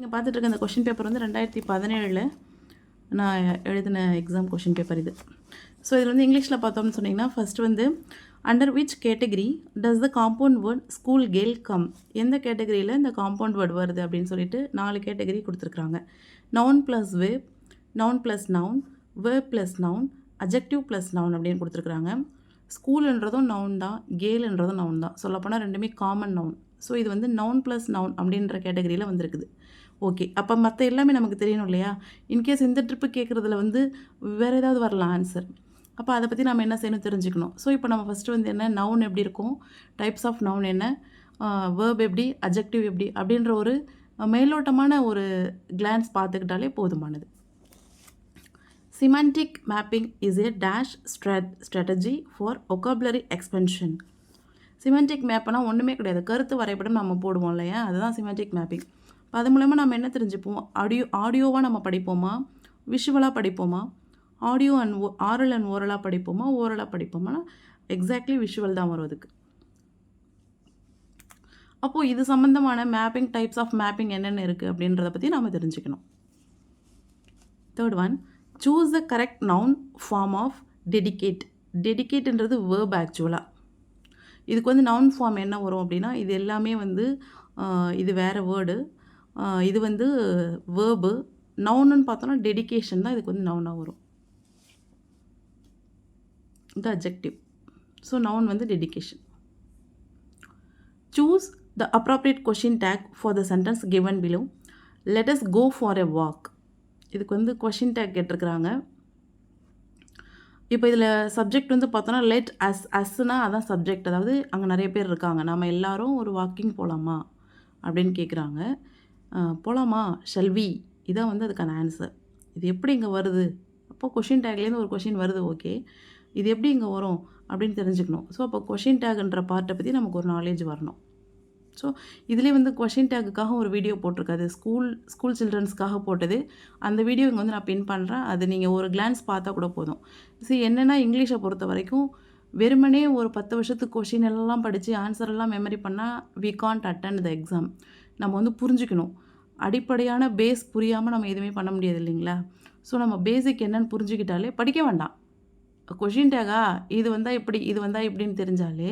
நீங்கள் பார்த்துட்டு இருக்க இந்த கொஷின் பேப்பர் வந்து ரெண்டாயிரத்தி பதினேழில் நான் எழுதின எக்ஸாம் கொஷின் பேப்பர் இது. ஸோ இதில் வந்து இங்கிலீஷில் பார்த்தோம்னு சொன்னிங்கன்னா ஃபர்ஸ்ட் வந்து under which category does the compound word school girl come எந்த கேட்டகரியில் இந்த காம்பவுண்ட் வேர்ட் வருது அப்படின்னு சொல்லிட்டு நாலு கேட்டகரி கொடுத்துருக்குறாங்க. Noun plus verb noun plus noun verb plus noun adjective plus noun அப்படின்னு கொடுத்துருக்குறாங்க. ஸ்கூலுன்றதும் நவுன் தான் கேலுன்றதும் நவுன் தான். சொல்லப்போனால் ரெண்டுமே காமன் நவுன் ஸோ இது வந்து நவுன் ப்ளஸ் நவுன் அப்படின்ற கேட்டகரியில் வந்திருக்குது. ஓகே. அப்போ மற்ற எல்லாமே நமக்கு தெரியணும் இல்லையா? இன்கேஸ் இந்த ட்ரிப்பு கேட்குறதுல வந்து வேறு ஏதாவது வரலாம் ஆன்சர் அப்போ அதை பற்றி நம்ம என்ன செய்யணும் தெரிஞ்சுக்கணும். ஸோ இப்போ நம்ம ஃபஸ்ட்டு வந்து என்ன? நவுன் எப்படி இருக்கும்? டைப்ஸ் ஆஃப் நவுன் என்ன? வேர்ப் எப்படி? அஜெக்டிவ் எப்படி? அப்படின்ற ஒரு மேலோட்டமான ஒரு கிளான்ஸ் பார்த்துக்கிட்டாலே போதுமானது. Semantic mapping is a dash strat strategy for vocabulary expansion semantic மேப்னால் ஒன்றுமே கிடையாது. கருத்து வரைபடம் நம்ம போடுவோம் இல்லையா? அதுதான் சிமெண்டிக் மேப்பிங் அது மூலமாக நம்ம என்ன தெரிஞ்சுப்போம்? ஆடியோ ஆடியோவாக நம்ம படிப்போமா? விஷுவலாக படிப்போமா? Audio and oh aural and ஓரலாக படிப்போமா? ஓரலாக படிப்போமா எக்ஸாக்ட்லி விஷுவல் தான் வரும் அதுக்கு. அப்போது இது சம்மந்தமான மேப்பிங் டைப்ஸ் ஆஃப் மேப்பிங் என்னென்ன இருக்குது அப்படின்றத பற்றி நாம் தெரிஞ்சுக்கணும். Third one choose the correct noun form of dedicate டெடிகேட்ன்றது verb ஆக்சுவலாக இதுக்கு வந்து நவுன் ஃபார்ம் என்ன வரும் அப்படின்னா இது எல்லாமே வந்து இது வேறு வேர்டு இது வந்து வேர்பு நவுன்னு பார்த்தோன்னா டெடிகேஷன் தான் இதுக்கு வந்து நவுனாக வரும். இது அப்ஜெக்டிவ் ஸோ நவுன் வந்து dedication choose the appropriate question tag for the sentence given below let us go for a walk இதுக்கு வந்து கொஷின் டேக் கேட்டிருக்கிறாங்க. இப்போ இதில் சப்ஜெக்ட் வந்து பார்த்தோன்னா லெட் அஸ் அஸ்னா அதான் சப்ஜெக்ட் அதாவது அங்கே நிறைய பேர் இருக்காங்க. நம்ம எல்லாரும் ஒரு வாக்கிங் போகலாமா அப்படின்னு கேட்குறாங்க போகலாமா ஷெல்வி இதான் வந்து அதுக்கான ஆன்சர் இது எப்படி இங்கே வருது? அப்போ கொஷின் டேக்லேருந்து ஒரு கொஷின் வருது ஓகே இது எப்படி இங்கே வரும் அப்படின்னு தெரிஞ்சுக்கணும். ஸோ அப்போ கொஷின் டேக்ன்ற பார்ட்டை பற்றி நமக்கு ஒரு நாலேஜ் வரணும். ஸோ இதிலே வந்து கொஷின் டேக்குக்காக ஒரு வீடியோ போட்டிருக்காது. ஸ்கூல் ஸ்கூல் சில்ட்ரன்ஸ்க்காக போட்டது. அந்த வீடியோ இங்கே வந்து நான் பின் பண்ணுறேன் அது நீங்கள் ஒரு கிளான்ஸ் பார்த்தா கூட போதும். ஸோ என்னென்னா இங்கிலீஷை பொறுத்த வரைக்கும் வெறுமனே ஒரு பத்து வருஷத்துக்கு கொஷின் எல்லாம் படித்து ஆன்சர் எல்லாம் மெமரி பண்ணால் we can't attend the exam நம்ம வந்து புரிஞ்சுக்கணும். அடிப்படையான பேஸ் புரியாமல் நம்ம எதுவுமே பண்ண முடியாது இல்லைங்களா? ஸோ நம்ம பேசிக் என்னன்னு புரிஞ்சுக்கிட்டாலே படிக்க வேண்டாம். கொஷின் டேகா இது வந்தால் இப்படி இது வந்தால் இப்படின்னு தெரிஞ்சாலே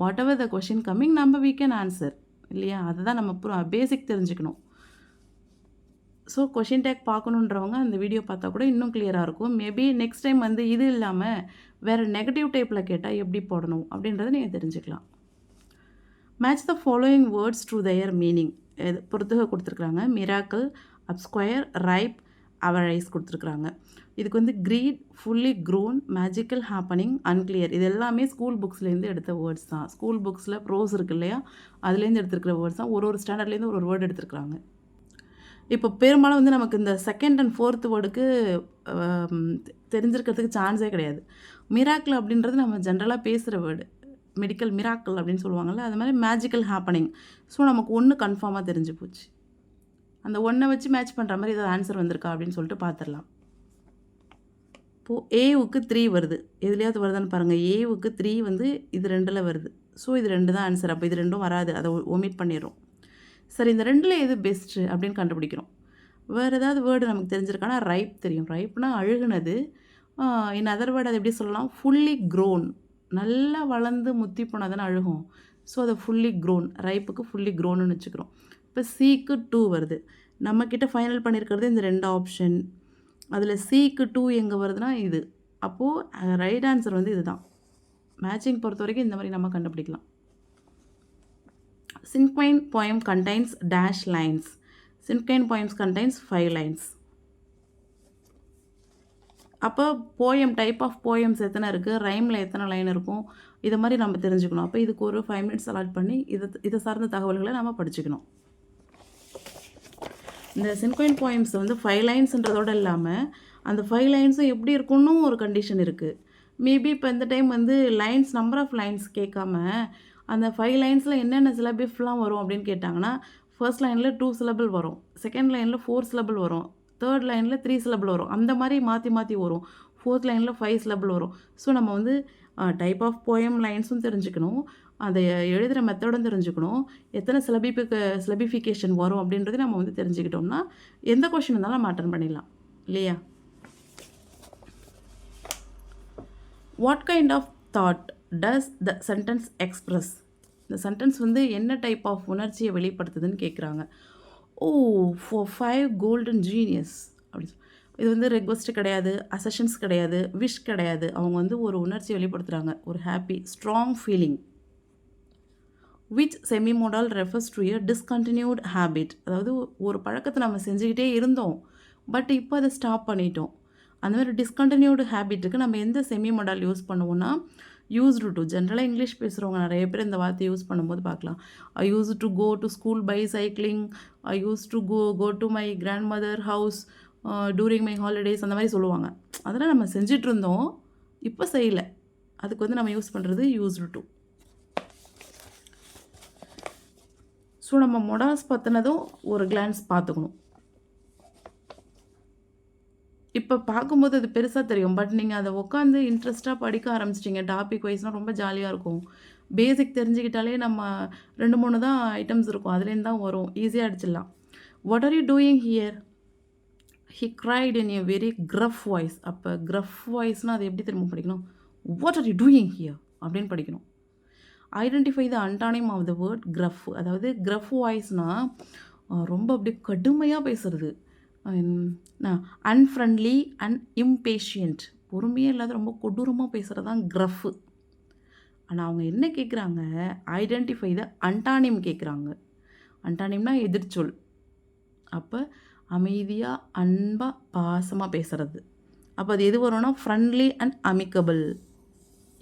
whatever the question coming நம்ம வீ கேன் ஆன்சர் இல்லையா? அதை தான் நம்ம பேசிக் தெரிஞ்சுக்கணும். ஸோ கொஷின் டேக் பார்க்கணுன்றவங்க அந்த வீடியோ பார்த்தா கூட இன்னும் கிளியராக இருக்கும். மேபி நெக்ஸ்ட் டைம் வந்து இது இல்லாமல் வேறு நெகட்டிவ் டைப்பில் கேட்டால் எப்படி போடணும் அப்படின்றத நீங்கள் தெரிஞ்சுக்கலாம். Match the following words through their meaning பொறுத்துக கொடுத்துருக்குறாங்க. மிராக்கிள் அப்ஸ்கொயர் ரைப் அவரைஸ் கொடுத்துருக்குறாங்க. இதுக்கு வந்து greed fully grown magical happening unclear இது எல்லாமே ஸ்கூல் புக்ஸ்லேருந்து எடுத்த வேர்ட்ஸ் தான். ஸ்கூல் புக்ஸில் ப்ரோஸ் இருக்கு இல்லையா? அதுலேருந்து எடுத்துருக்கிற வேர்ட்ஸ் தான். ஒரு ஒரு ஸ்டாண்டர்ட்லேருந்து ஒரு ஒரு வேர்டு எடுத்துருக்குறாங்க. இப்போ பெரும்பாலும் வந்து நமக்கு இந்த செகண்ட் அண்ட் ஃபோர்த் வேர்டுக்கு தெரிஞ்சிருக்கிறதுக்கு சான்ஸே கிடையாது. மிராக்கிள் அப்படின்றது நம்ம ஜென்ரலாக பேசுகிற வேர்டு மெடிக்கல் மிராக்கள் அப்படின்னு சொல்லுவாங்கள்ல அது மாதிரி மேஜிக்கல் ஹேப்பனிங் ஸோ நமக்கு ஒன்று கன்ஃபார்மாக தெரிஞ்சு போச்சு. அந்த ஒன்றை வச்சு மேட்ச் பண்ணுற மாதிரி ஏதாவது ஆன்சர் வந்திருக்கா அப்படின்னு சொல்லிட்டு பார்த்துடலாம் இப்போது ஏவுக்கு த்ரீ வருது. எதுலையாவது வருதுன்னு பாருங்கள் ஏவுக்கு த்ரீ வந்து இது ரெண்டில் வருது. ஸோ இது ரெண்டு தான் ஆன்சர் அப்போ இது ரெண்டும் வராது. அதை ஒமிட் பண்ணிடுறோம். சரி இந்த ரெண்டில் எது பெஸ்ட்டு அப்படின்னு கண்டுபிடிக்கிறோம். வேறு ஏதாவது வேர்டு நமக்கு தெரிஞ்சிருக்கானா ரைப் தெரியும். ரைப்னால் அழுகுனது இன் அதர் வேர்டு அதை எப்படி சொல்லலாம்? ஃபுல்லி க்ரோன் நல்லா வளர்ந்து முத்தி போனால் அழுகும். ஸோ அதை ஃபுல்லி க்ரோன் ரைப்புக்கு ஃபுல்லி க்ரோன்னு வச்சுக்கிறோம். இப்போ சிக்கு டூ வருது. நம்மக்கிட்ட ஃபைனல் பண்ணியிருக்கிறது இந்த ரெண்டு ஆப்ஷன் அதில் சிக்கு டூ எங்கே வருதுன்னா இது. அப்போது ரைட் ஆன்சர் வந்து இதுதான். மேட்சிங் பொறுத்த வரைக்கும் இந்த மாதிரி நம்ம கண்டுபிடிக்கலாம். Cinquain poem contains dash lines cinquain poems contains five lines அப்போ போயம் டைப் ஆஃப் போயம்ஸ் எத்தனை இருக்குது ரைமில் எத்தனை லைன் இருக்கும்? இதை மாதிரி நம்ம தெரிஞ்சுக்கணும். அப்போ இதுக்கு ஒரு ஃபைவ் மினிட்ஸ் அலாட் பண்ணி இதை இதை சார்ந்த தகவல்களை நம்ம படிச்சுக்கணும். இந்த சின்கோயின் போயம்ஸ் வந்து ஃபைவ் லைன்ஸுன்றதோடு இல்லாமல் அந்த ஃபைவ் லைன்ஸும் எப்படி இருக்குன்னு ஒரு கண்டிஷன் இருக்குது மேபி இப்போ இந்த டைம் வந்து லைன்ஸ் நம்பர் ஆஃப் லைன்ஸ் கேட்காம அந்த ஃபைவ் லைன்ஸில் என்னென்ன சிலபிஃப்லாம் வரும் அப்படின்னு கேட்டாங்கன்னா ஃபர்ஸ்ட் லைனில் டூ சிலபிள் வரும். செகண்ட் லைனில் ஃபோர் சிலபிள் வரும். தேர்ட் லைனில் த்ரீ சிலபிள் வரும். அந்த மாதிரி மாற்றி மாற்றி வரும். ஃபோர்த் லைனில் ஃபைவ் சிலபிள் வரும். ஸோ நம்ம வந்து டைப் ஆஃப் போயம் லைன்ஸும் தெரிஞ்சுக்கணும். அதை எழுதுகிற மெத்தடும் தெரிஞ்சுக்கணும். எத்தனை சிலபிஃபிக சிலபிஃபிகேஷன் வரும் அப்படின்றதையும் நம்ம வந்து தெரிஞ்சுக்கிட்டோம்னா எந்த கொஷின் இருந்தாலும் நம்ம அட்டன் பண்ணிடலாம். இல்லையா? What kind of thought does the sentence express இந்த சென்டென்ஸ் வந்து என்ன டைப் ஆஃப் உணர்ச்சியை வெளிப்படுத்துதுன்னு கேட்குறாங்க oh for five golden genius அப்படி இது வந்து ரெக்வஸ்ட் கிடையாது அசஷன்ஸ் கிடையாது விஷ் கிடையாது. அவங்க வந்து ஒரு உணர்ச்சி வெளிப்படுத்துகிறாங்க ஒரு happy strong feeling which semi modal refers to a discontinued habit அதாவது ஒரு பழக்கத்தை நம்ம செஞ்சுக்கிட்டே இருந்தோம் பட் இப்போ அதை ஸ்டாப் பண்ணிட்டோம். அந்த மாதிரி டிஸ்கண்டினியூடு ஹேபிட்டுக்கு நம்ம எந்த செமி மோடால் யூஸ் பண்ணுவோன்னா யூஸ்டு டு ஜென்ரலாக இங்கிலீஷ் பேசுகிறவங்க நிறைய பேர் இந்த வார்த்தையை யூஸ் பண்ணும்போது பார்க்கலாம். I use to go to school by cycling I use to go go to my grandmother house during my holidays அந்த மாதிரி சொல்லுவாங்க. அதெல்லாம் நம்ம செஞ்சிட்டு இருந்தோம். இப்போ செய்யலை. அதுக்கு வந்து நம்ம யூஸ் பண்ணுறது யூஸ்டு டு ஸோ நம்ம மொடாஸ் பற்றினதும் ஒரு கிளான்ஸ் பார்த்துக்கணும். இப்போ பார்க்கும்போது அது பெருசாக தெரியும். பட் நீங்கள் அதை உட்காந்து இன்ட்ரெஸ்ட்டாக படிக்க ஆரம்பிச்சிட்டிங்க. டாபிக் வைஸ்னால் ரொம்ப ஜாலியாக இருக்கும். பேசிக் தெரிஞ்சுக்கிட்டாலே நம்ம ரெண்டு மூணு தான் ஐட்டம்ஸ் இருக்கும். அதுலேருந்து தான் வரும். ஈஸியாக அடிச்சிடலாம். What are you doing here he cried in a very gruff voice அப்போ க்ரஃப் வாய்ஸ்னால் அது எப்படி திரும்ப படிக்கணும்? What are you doing here அப்படின்னு படிக்கணும். Identify the antonym of the word gruff அதாவது க்ரஃப் வாய்ஸ்னால் ரொம்ப அப்படியே கடுமையாக பேசுறது. அன்ஃப்ரெண்ட்லி அண்ட் இம்பேஷியன்ட் பொறுமையே இல்லாத ரொம்ப கொடூரமாக பேசுகிறது தான் க்ரஃபு ஆனால் அவங்க என்ன கேட்குறாங்க ஐடென்டிஃபை த அன்டானிம் கேட்குறாங்க அன்டானிம்னா எதிர்ச்சொல். அப்போ அமைதியாக அன்பாக பாசமாக பேசுகிறது அப்போ அது எது வரும்னா ஃப்ரெண்ட்லி அண்ட் அமிக்கபிள்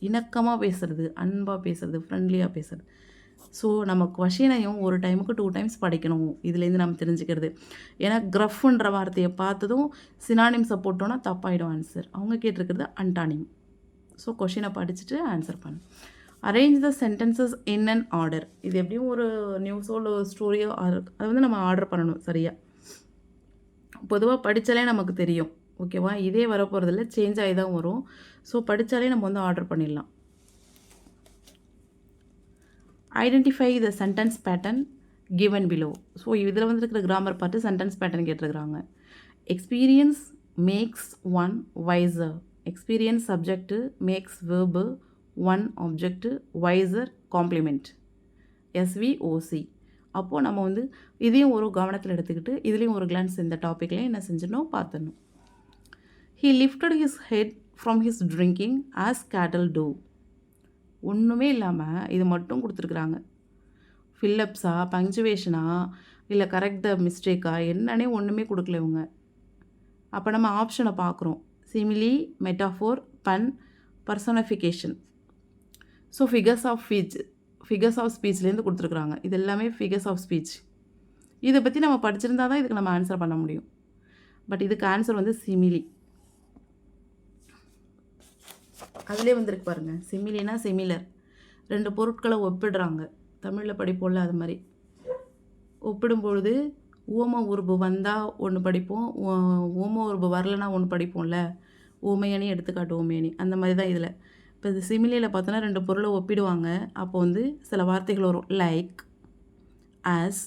இணக்கமாக பேசுகிறது அன்பாக பேசுகிறது ஃப்ரெண்ட்லியாக பேசுகிறது ஸோ நம்ம கொஷினையும் ஒரு டைமுக்கு டூ டைம்ஸ் படிக்கணும். இதுலேருந்து நம்ம தெரிஞ்சுக்கிறது. ஏன்னா க்ரஃப்ன்ற வார்த்தையை பார்த்ததும் சினானிம்ஸை போட்டோன்னா தப்பாயிடும் ஆன்சர் அவங்க கேட்டிருக்கிறது அன்டானிம் ஸோ கொஷினை படிச்சுட்டு ஆன்சர் பண்ணு. Arrange the sentences in and order இது எப்படியும் ஒரு நியூஸோ இல்லை ஸ்டோரியோ அது வந்து நம்ம ஆர்டர் பண்ணணும் சரியாக பொதுவாக படித்தாலே நமக்கு தெரியும். ஓகேவா இதே வரப்போகிறதில்ல சேஞ்ச் ஆகி தான் வரும். ஸோ படித்தாலே நம்ம வந்து ஆர்டர் பண்ணிடலாம். Identify the sentence pattern given below so இதில் வந்துருக்கிற கிராமர் பார்த்து சென்டென்ஸ் பேட்டர்ன் கேட்டிருக்கிறாங்க. Experience makes one wiser experience subject makes verb one object wiser complement SVOC அப்போது நம்ம வந்து இதையும் ஒரு கவனத்தில் எடுத்துக்கிட்டு இதுலேயும் ஒரு கிளான்ஸ் இந்த டாப்பிக்கில் என்ன செஞ்சிடணும் பார்த்துடணும். He lifted his head from his drinking as cattle do ஒன்றுமே இல்லாமல் இது மட்டும் கொடுத்துருக்குறாங்க. ஃபில்லப்ஸா பங்க்சுவேஷனா இல்லை கரெக்ட் மிஸ்டேக்கா என்னன்னே ஒன்றுமே கொடுக்கல இவங்க. அப்போ நம்ம ஆப்ஷனை பார்க்குறோம். Simile metaphor pun personification so figures of speech figures of ஸ்பீச்லேருந்து கொடுத்துருக்குறாங்க. இது எல்லாமே ஃபிகர்ஸ் ஆஃப் ஸ்பீச் இதை பற்றி நம்ம படிச்சிருந்தா தான் இதுக்கு நம்ம ஆன்சர் பண்ண முடியும். பட் இதுக்கு ஆன்சர் வந்து சிமிலி அதிலே வந்திருக்கு பாருங்கள் சிமிலினா சிமிலர். ரெண்டு பொருட்களை ஒப்பிடுறாங்க. தமிழில் படிப்போம்ல அது மாதிரி. ஒப்பிடும் பொழுது ஓம உருபு வந்தால் ஒன்று படிப்போம் ஓம உருபு வரலனா ஒன்று படிப்போம்ல. ஓமையணி எடுத்துக்காட்டு ஓமையணி அந்த மாதிரி தான் இதில். இப்போ இது சிமிலியில் பார்த்தோன்னா ரெண்டு பொருளை ஒப்பிடுவாங்க. அப்போ வந்து சில வார்த்தைகள் வரும். லைக் ஆஸ்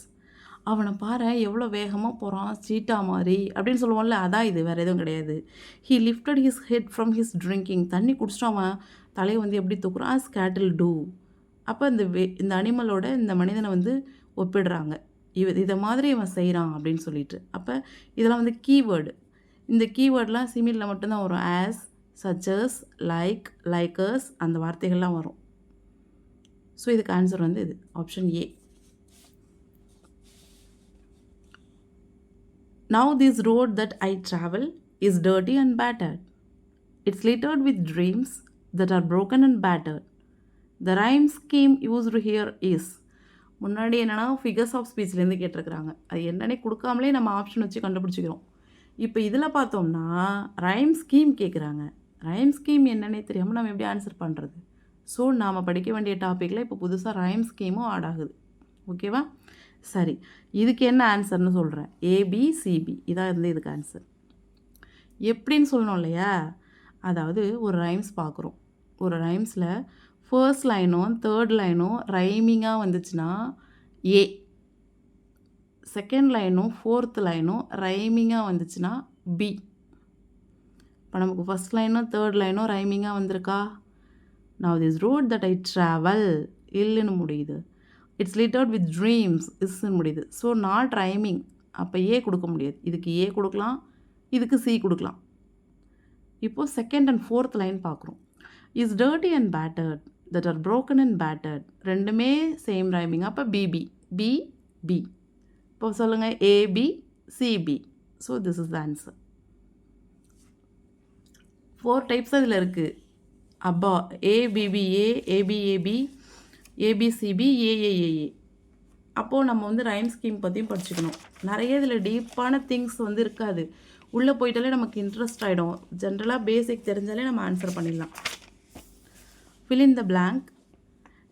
அவனை பாரு எவ்வளோ வேகமாக போகிறான் சீட்டா மாதிரி அப்படின்னு சொல்லுவோம்ல அதான் இது வேறு எதுவும் கிடையாது. He lifted his head from his drinking தண்ணி குடிச்சிட்டு அவன் தலையை வந்து எப்படி தூக்குறான்? ஆஸ் கேட்டில் டூ அப்போ இந்த வே இந்த அனிமலோட இந்த மனிதனை வந்து ஒப்பிடுறாங்க. இவ இதை மாதிரி இவன் செய்கிறான் அப்படின்னு சொல்லிட்டு. அப்போ இதெல்லாம் வந்து கீவேர்டு இந்த கீவேர்டெலாம் சிமிலில் மட்டும்தான் வரும். ஆஸ் சச்சஸ் லைக் லைக்கர்ஸ் அந்த வார்த்தைகள்லாம் வரும். ஸோ இதுக்கு ஆன்சர் வந்து இது. Option A Now, this road that I travel is dirty and battered. It's littered with dreams that are broken and battered. The scheme use used here is முன்னாடி என்னென்னா figures of ஸ்பீச்லேருந்து கேட்டிருக்கிறாங்க. அது என்னன்னே கொடுக்காமலே நம்ம option வச்சு கண்டுபிடிச்சிக்கிறோம். இப்போ இதில் பார்த்தோம்னா ரைம் ஸ்கீம் கேட்குறாங்க ரைம் ஸ்கீம் என்னன்னே தெரியாமல் நம்ம எப்படி ஆன்சர் பண்ணுறது ஸோ நாம் படிக்க வேண்டிய டாப்பிக்கில் இப்போ புதுசாக ரைம் ஸ்கீமும் ஆட் ஆகுது. ஓகேவா சரி இதுக்கு என்ன ஆன்சர்னு சொல்கிறேன் ஏபிசிபி இதான் இருந்து இதுக்கு ஆன்சர் எப்படின்னு சொல்லணும் இல்லையா? அதாவது ஒரு ரைம்ஸ் பார்க்குறோம். ஒரு ரைம்ஸில் ஃபர்ஸ்ட் லைனும் தேர்ட் லைனும் ரைமிங்காக வந்துச்சுன்னா ஏ செகண்ட் லைனும் ஃபோர்த் லைனும் ரைமிங்காக வந்துச்சுன்னா பி இப்போ நமக்கு ஃபஸ்ட் லைனும் தேர்ட் லைனும் ரைமிங்காக வந்திருக்கா? Now this road that I travel இல்லைன்னு முடியுது. இட்ஸ் லிட்டர்ட் வித் ட்ரீம்ஸ் இஸ்ன்னு முடியுது. ஸோ நாட் ரைமிங் அப்போ ஏ கொடுக்க முடியாது. இதுக்கு ஏ கொடுக்கலாம் இதுக்கு சி கொடுக்கலாம். இப்போது செகண்ட் அண்ட் ஃபோர்த் லைன் பார்க்குறோம். Is dirty and battered that are broken and battered ரெண்டுமே சேம் ரைமிங் அப்போ பிபி பி பி இப்போ சொல்லுங்கள் AB CB so this is the answer four types அதில் இருக்குது அப்பா ஏபிபிஏ ஏபிஏபி ஏபிசிபி ஏஏஏஏ அப்போது நம்ம வந்து ரைம் ஸ்கீம் பற்றியும் படிச்சுக்கணும். நிறைய இதில் டீப்பான திங்ஸ் வந்து இருக்காது. உள்ளே போயிட்டாலே நமக்கு இன்ட்ரெஸ்ட் ஆகிடும் ஜென்ரலாக பேசிக் தெரிஞ்சாலே நம்ம ஆன்சர் பண்ணிடலாம். fill in the blank.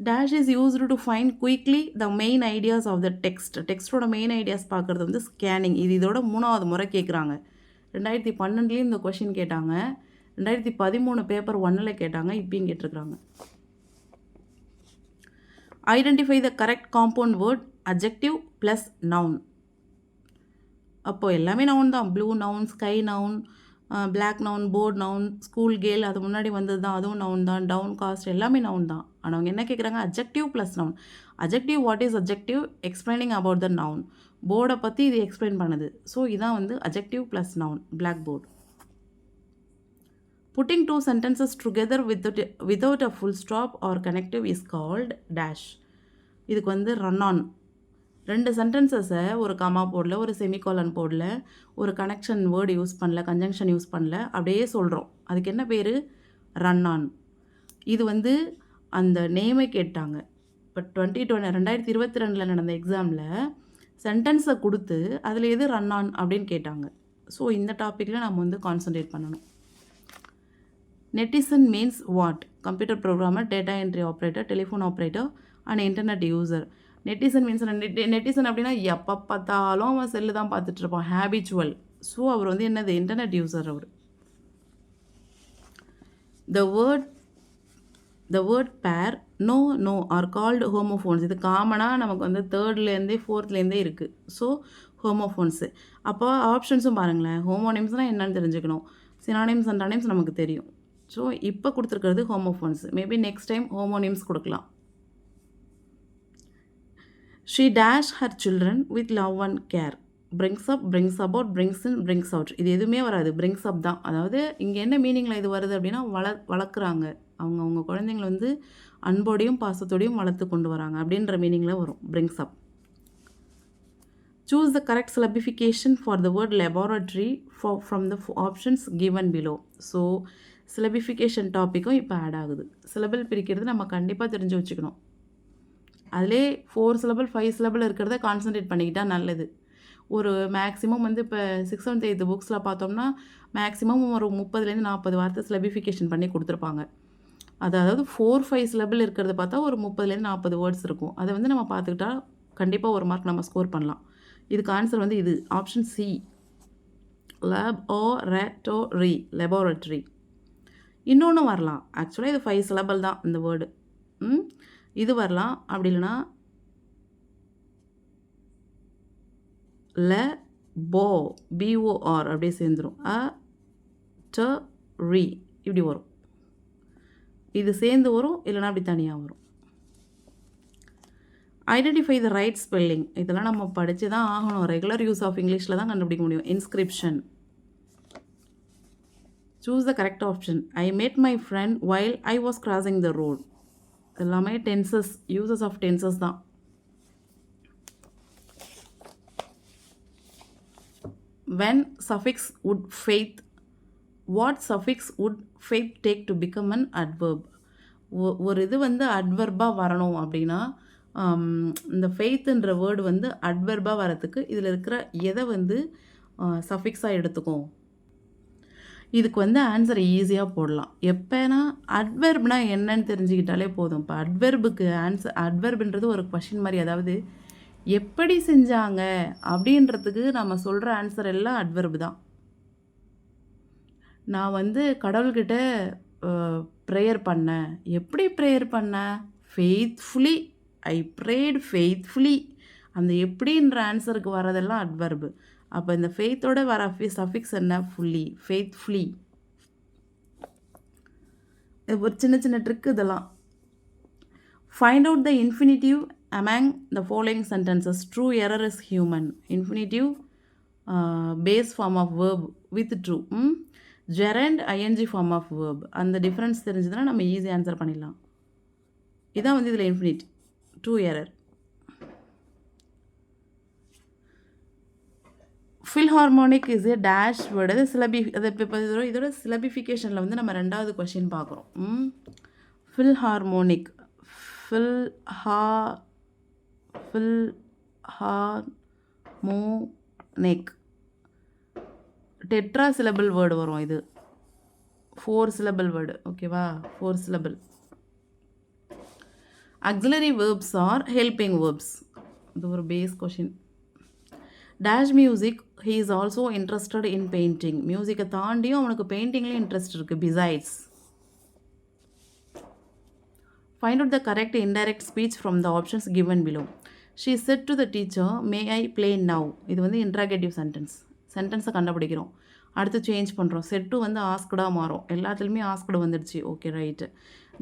Dash is used to find quickly the main ideas of the text டெக்ஸ்டோட main ideas பார்க்குறது வந்து ஸ்கேனிங் இது இதோட மூணாவது முறை கேட்குறாங்க ரெண்டாயிரத்தி பன்னெண்டுலேயும் இந்த கொஷின் கேட்டாங்க. ரெண்டாயிரத்தி பதிமூணு பேப்பர் ஒன்னில் கேட்டாங்க. இப்பயும் கேட்டிருக்கிறாங்க. Identify the correct compound word adjective plus noun அப்போது எல்லாமே நவுன் தான். Blue noun sky noun black noun board noun school girl அது முன்னாடி வந்தது தான் அதுவும் நவுன் தான். டவுன் காஸ்ட் எல்லாமே நவுன் தான். ஆனால் அவங்க என்ன கேட்குறாங்க adjective plus noun adjective what is objective explaining about the noun போர்டை பற்றி இது எக்ஸ்பிளைன் பண்ணுது. ஸோ இதான் வந்து adjective plus noun black board putting two sentences together with without a full stop or connective is called dash இதுக்கு வந்து run on ரெண்டு சென்டென்சஸை ஒரு கமா போடல ஒரு செமிகாலன் போடல ஒரு கனெக்ஷன் வேர்டு யூஸ் பண்ணல கன்ஜங்ஷன் யூஸ் பண்ணல அப்படியே சொல்கிறோம் அதுக்கு என்ன பேர்? ரன் ஆன் இது வந்து அந்த நேமை கேட்டாங்க. இப்போ டுவெண்ட்டி டுவெண்ட்டி ரெண்டாயிரத்தி இருபத்தி ரெண்டில் நடந்த எக்ஸாமில் சென்டென்ஸை கொடுத்து அதில் எது ரன் ஆன் அப்படின்னு கேட்டாங்க. ஸோ இந்த டாப்பிக்கில் நம்ம வந்து கான்சன்ட்ரேட் பண்ணணும். Netizen means what computer programmer data entry operator telephone operator and internet user netizen means netty netizen அப்படின்னா எப்போ பார்த்தாலும் அவன் செல்லு தான் பார்த்துட்ருப்பான் ஹேபிச்சுவல் ஸோ அவர் வந்து என்னது? Internet user our. The word the word pair no know are called homophones இது காமனாக நமக்கு வந்து தேர்ட்லேருந்தே ஃபோர்த்லேருந்தே இருக்குது ஸோ ஹோமோஃபோன்ஸு அப்போ ஆப்ஷன்ஸும் பாருங்களேன். ஹோமோனிம்ஸ்னால் என்னன்னு தெரிஞ்சுக்கணும். சினானிம்ஸ் அண்டானிம்ஸ் நமக்கு தெரியும். ஸோ இப்போ கொடுத்துருக்கிறது homophones maybe next time homonyms கொடுக்கலாம். She dash her children with love and care brings up brings about brings in brings out இது எதுவுமே வராது. பிரிங்ஸ் அப் தான். அதாவது இங்கே என்ன மீனிங்கில் இது வருது அப்படின்னா வள வளர்க்குறாங்க. அவங்க அவங்க குழந்தைங்களை வந்து அன்போடையும் பாசத்தோடையும் வளர்த்து கொண்டு வராங்க அப்படின்ற மீனிங்கில் வரும். Brings up choose the correct syllabification for the word laboratory for from the options given below so syllabification டாப்பிக்கும் இப்போ ஆட் ஆகுது. சிலபிள் பிரிக்கிறது நம்ம கண்டிப்பாக தெரிஞ்சு வச்சுக்கணும். அதிலே ஃபோர் சிலபிள் ஃபைவ் சிலபிள் இருக்கிறத கான்சன்ட்ரேட் பண்ணிக்கிட்டால் நல்லது. ஒரு மேக்ஸிமம் வந்து இப்போ சிக்ஸ் செவன்த் எய்த் புக்ஸில் பார்த்தோம்னா மேக்ஸிமம் ஒரு முப்பதுலேருந்து நாற்பது வார்த்தை சிலபிஃபிகேஷன் பண்ணி கொடுத்துருப்பாங்க. அது அதாவது ஃபோர் ஃபைவ் சிலபிள் இருக்கிறத பார்த்தா ஒரு முப்பதுலேருந்து நாற்பது வேர்ட்ஸ் இருக்கும். அதை வந்து நம்ம பார்த்துக்கிட்டா கண்டிப்பாக ஒரு மார்க் நம்ம ஸ்கோர் பண்ணலாம். இதுக்கு ஆன்சர் வந்து இது. ஆப்ஷன் சி லேப் ஓ ரேட்டோ ரி லெபார்ட்ரி இன்னொன்று வரலாம். ஆக்சுவலாக இது ஃபைவ் சிலபல் தான் இந்த வேர்டு ம்? இது வரலாம் அப்படி இல்லைன்னா ல போ பிஓஆர் அப்படியே சேர்ந்துரும். அ ட ரி இப்படி வரும். இது சேர்ந்து வரும் இல்லைன்னா அப்படி தனியாக வரும். ஐடென்டிஃபை த ரைட் ஸ்பெல்லிங் இதெல்லாம் நம்ம படித்து தான் ஆகணும். ரெகுலர் யூஸ் ஆஃப் இங்கிலீஷில் தான் கண்டுபிடிக்க முடியும். Inscription choose the correct option I met my friend while I was crossing the road எல்லாமே டென்சஸ் யூசஸ் ஆஃப் டென்சஸ் தான். When suffix would faith what suffix would faith take to become an adverb ஒரு இது வந்து அட்வர்பாக வரணும் அப்படின்னா இந்த ஃபெய்த்துன்ற word வந்து அட்வர்பாக வரத்துக்கு இதில் இருக்கிற எதை வந்து சஃபிக்ஸாக எடுத்துக்கும்? இதுக்கு வந்து ஆன்சர் ஈஸியாக போடலாம். எப்போனா அட்வெர்ப்னா என்னன்னு தெரிஞ்சுக்கிட்டாலே போதும். இப்போ அட்வெர்புக்கு ஆன்சர் அட்வெர்புன்றது ஒரு கொஷின் மாதிரி அதாவது எப்படி செஞ்சாங்க அப்படின்றதுக்கு நம்ம சொல்கிற ஆன்சர் எல்லாம் அட்வெர்பு தான். நான் வந்து கடவுள்கிட்ட ப்ரேயர் பண்ணேன். எப்படி ப்ரேயர் பண்ண? ஃபெய்த்ஃபுல்லி ஐ ப்ரேட் ஃபெய்த்ஃபுல்லி அந்த எப்படின்ற ஆன்சருக்கு வரதெல்லாம் அட்வர்பு அப்போ இந்த ஃபெய்த்தோட வர சஃபிக்ஸ் என்ன? ஃபுல்லி ஃபெய்த்ஃபுல்லி ஒரு சின்ன சின்ன ட்ரிக் இதெல்லாம். Find out the infinitive among the following sentences to err is human infinitive base form of verb with to gerund ING form of verb அந்த டிஃப்ரென்ஸ் தெரிஞ்சதுன்னா நம்ம ஈஸி ஆன்சர் பண்ணிடலாம். இதான் வந்து இதில் infinite to err philharmonic is a dash word அது syllabi அது இப்போ இதோட இதோட சிலபிஃபிகேஷனில் வந்து நம்ம ரெண்டாவது கொஷின் பார்க்குறோம். Philharmonic philharmonic philharmonic tetra syllable word வரும் இது. ஃபோர் சிலபிள் வேர்டு ஓகேவா four syllable auxiliary verbs or helping verbs இது ஒரு base question dash music he is also interested in painting மியூசிக்கை தாண்டியும் அவனுக்கு பெயிண்டிங்லேயும் இன்ட்ரெஸ்ட் இருக்குது besides find out the correct indirect speech from the options given below she said to the teacher may I play now இது வந்து interrogative sentence சென்டென்ஸை கண்டுபிடிக்கிறோம். அடுத்து சேஞ்ச் பண்ணுறோம் செட்டு வந்து ஆஸ்கடாக மாறும். எல்லாத்துலேயுமே ஆஸ்கடு வந்துடுச்சு. ஓகே ரைட்டு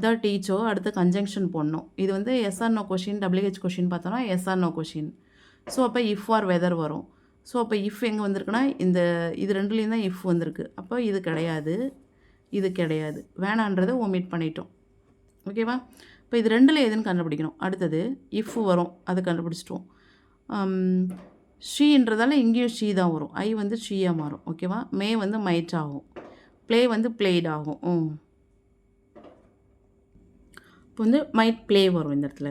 த டீச்சர் அடுத்து கன்ஜங்ஷன் போடணும். இது வந்து yes or no question W H question பார்த்தோன்னா yes or no question so அப்போ இஃப் ஆர் வெதர் வரும். ஸோ அப்போ இஃப் எங்கே வந்திருக்குன்னா இந்த இது ரெண்டுலேயும் தான் இஃப் வந்திருக்கு. அப்போ இது கிடையாது. இது கிடையாது. வேணான்றதை ஒமிட் பண்ணிட்டோம். ஓகேவா இப்போ இது ரெண்டில் எதுன்னு கண்டுபிடிக்கணும். அடுத்தது இஃப் வரும். அது கண்டுபிடிச்சிட்டோம். ஷீன்றதால இங்கேயும் ஷீ தான் வரும். ஐ வந்து ஷீயாக மாறும். ஓகேவா மே வந்து மைட் ஆகும். ப்ளே வந்து பிளேட் ஆகும். ம். இப்போ வந்து மைட் ப்ளே வரும் இந்த இடத்துல.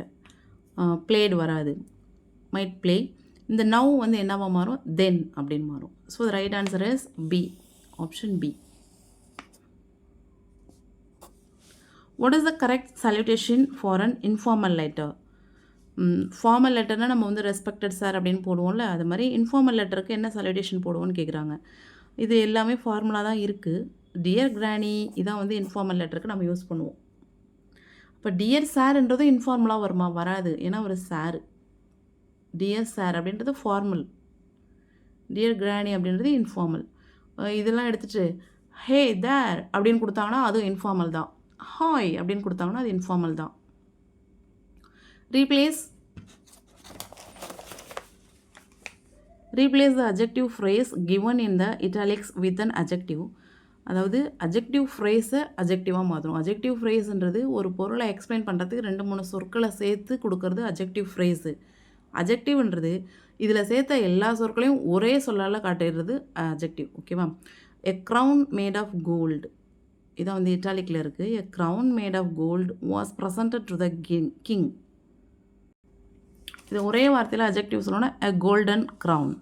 பிளேடு வராது. மைட் ப்ளே இந்த நவ் வந்து என்னவா மாறும்? தென் அப்படின்னு மாறும். So the right answer is B option B what is the correct salutation for an informal letter formal லெட்டர்னால் நம்ம வந்து ரெஸ்பெக்டட் சார் அப்படின்னு போடுவோம்ல அது மாதிரி இன்ஃபார்மல் லெட்டருக்கு என்ன சல்யூட்டேஷன் போடுவோம்னு கேட்குறாங்க இது எல்லாமே ஃபார்முலா தான் இருக்குது டியர் கிராணி இதான் வந்து இன்ஃபார்மல் லெட்டருக்கு நம்ம யூஸ் பண்ணுவோம். இப்போ டியர் சார்ன்றதும் இன்ஃபார்மலாக வருமா? வராது. ஏன்னா ஒரு சார் டியர் சார் அப்படின்றது ஃபார்மல் டியர் கிராணி அப்படின்றது இன்ஃபார்மல் இதெல்லாம் எடுத்துகிட்டு ஹே தேர் அப்படின்னு கொடுத்தாங்கன்னா அதுவும் இன்ஃபார்மல் தான். ஹாய் அப்படின்னு கொடுத்தாங்கன்னா அது இன்ஃபார்மல் தான். Replace replace the adjective phrase given in the italics with an adjective அதாவது அஜெக்டிவ் ஃப்ரேஸை அஜெக்டிவாக மாற்றணும் அஜெக்டிவ் ஃப்ரேஸுன்றது ஒரு பொருளை எக்ஸ்பிளைன் பண்ணுறதுக்கு ரெண்டு மூணு சொற்களை சேர்த்து கொடுக்கறது அஜெக்டிவ் ஃப்ரேஸு அஜெக்டிவ்ன்றது இதில் சேர்த்த எல்லா சொற்களையும் ஒரே சொல்லால் காட்டுறது அஜெக்டிவ் ஓகேவா a crown made of gold இதான் வந்து இட்டாலிக்கில் இருக்குது a crown made of gold was presented to the king king இது ஒரே வார்த்தையில் அஜெக்டிவ் சொல்லணும்னா a golden crown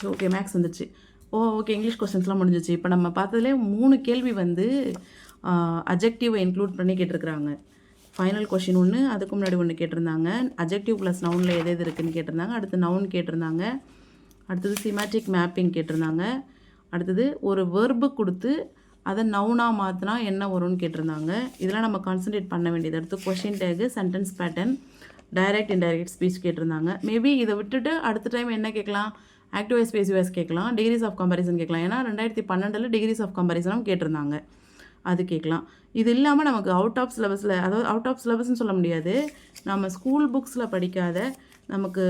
so okay marks வந்துச்சு. ஓ ஓகே இங்கிலீஷ் கொஸ்டின்ஸ்லாம் முடிஞ்சிச்சு. இப்போ நம்ம பார்த்ததுலேயே மூணு கேள்வி வந்து அஜெக்டிவை இன்க்ளூட் பண்ணி கேட்டிருக்கிறாங்க. ஃபைனல் கொஷின் ஒன்று அதுக்கு முன்னாடி ஒன்று கேட்டிருந்தாங்க. அஜெக்டிவ் ப்ளஸ் நவுனில் எது எது இருக்குதுன்னு கேட்டிருந்தாங்க. அடுத்து நவுன் கேட்டிருந்தாங்க. அடுத்தது சிமேட்டிக் மேப்பிங் கேட்டிருந்தாங்க. அடுத்தது ஒரு வெர்பு கொடுத்து அதை நவுனாக மாற்றினா என்ன வரும்னு கேட்டிருந்தாங்க. இதெல்லாம் நம்ம கான்சன்ட்ரேட் பண்ண வேண்டியது. அடுத்து question tag sentence pattern direct indirect speech கேட்டிருந்தாங்க. மேபி இதை விட்டுட்டு அடுத்த டைம் என்ன கேட்கலாம்? ஆக்டிவைஸ் பேசிவைஸ் கேட்கலாம். டிகிரிஸ் ஆஃப் கம்பாரிசன் கேட்கலாம். ஏன்னா ரெண்டாயிரத்தி பன்னெண்டில் டிகிரிஸ் ஆஃப் கம்பாரிசனும் கேட்டிருந்தாங்க. அது கேட்கலாம். இது இல்லாமல் நமக்கு அவுட் ஆஃப் சிலபஸில் அதாவது அவுட் ஆஃப் சிலபஸ்ன்னு சொல்ல முடியாது. நம்ம ஸ்கூல் புக்ஸில் படிக்காத நமக்கு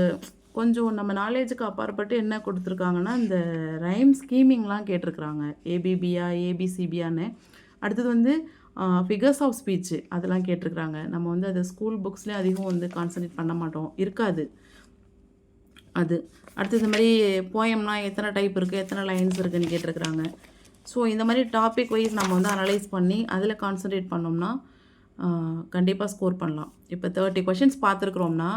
கொஞ்சம் நம்ம நாலேஜுக்கு அப்பாற்பட்டு என்ன கொடுத்துருக்காங்கன்னா இந்த ரைம் ஸ்கீமிங்லாம் கேட்டிருக்கிறாங்க. ஏபிபியா ஏபிசிபியான்னு அடுத்தது வந்து ஃபிகர்ஸ் ஆஃப் ஸ்பீச்சு அதெல்லாம் கேட்டிருக்கிறாங்க. நம்ம வந்து அதை ஸ்கூல் புக்ஸ்லேயும் அதிகம் வந்து கான்சன்ட்ரேட் பண்ண மாட்டோம். இருக்காது. அது. அடுத்து இந்த மாதிரி போயம்னா எத்தனை டைப் இருக்குது எத்தனை லைன்ஸ் இருக்குதுன்னு கேட்டிருக்கிறாங்க. ஸோ இந்த மாதிரி டாபிக் வைஸ் நம்ம வந்து அனலைஸ் பண்ணி அதில் கான்சன்ட்ரேட் பண்ணோம்னா கண்டிப்பாக ஸ்கோர் பண்ணலாம். இப்போ தேர்ட்டி கொஷின்ஸ் பார்த்துருக்குறோம்னா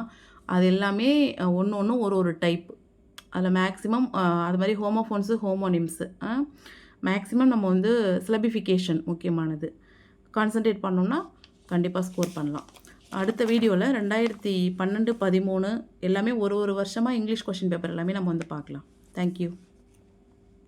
அது எல்லாமே ஒன்று ஒன்று ஒரு ஒரு டைப் அதில் மேக்ஸிமம் அது மாதிரி ஹோமோஃபோன்ஸு ஹோமோனிம்ஸு மேக்ஸிமம் நம்ம வந்து சிலபிஃபிகேஷன் முக்கியமானது. கான்சன்ட்ரேட் பண்ணோம்னா கண்டிப்பாக ஸ்கோர் பண்ணலாம். அடுத்த வீடியோவில் ரெண்டாயிரத்தி பன்னெண்டு பதிமூணு எல்லாமே ஒரு ஒரு வருஷமாக இங்கிலீஷ் கொஷின் பேப்பர் எல்லாமே நம்ம வந்து பார்க்கலாம். தேங்க்யூ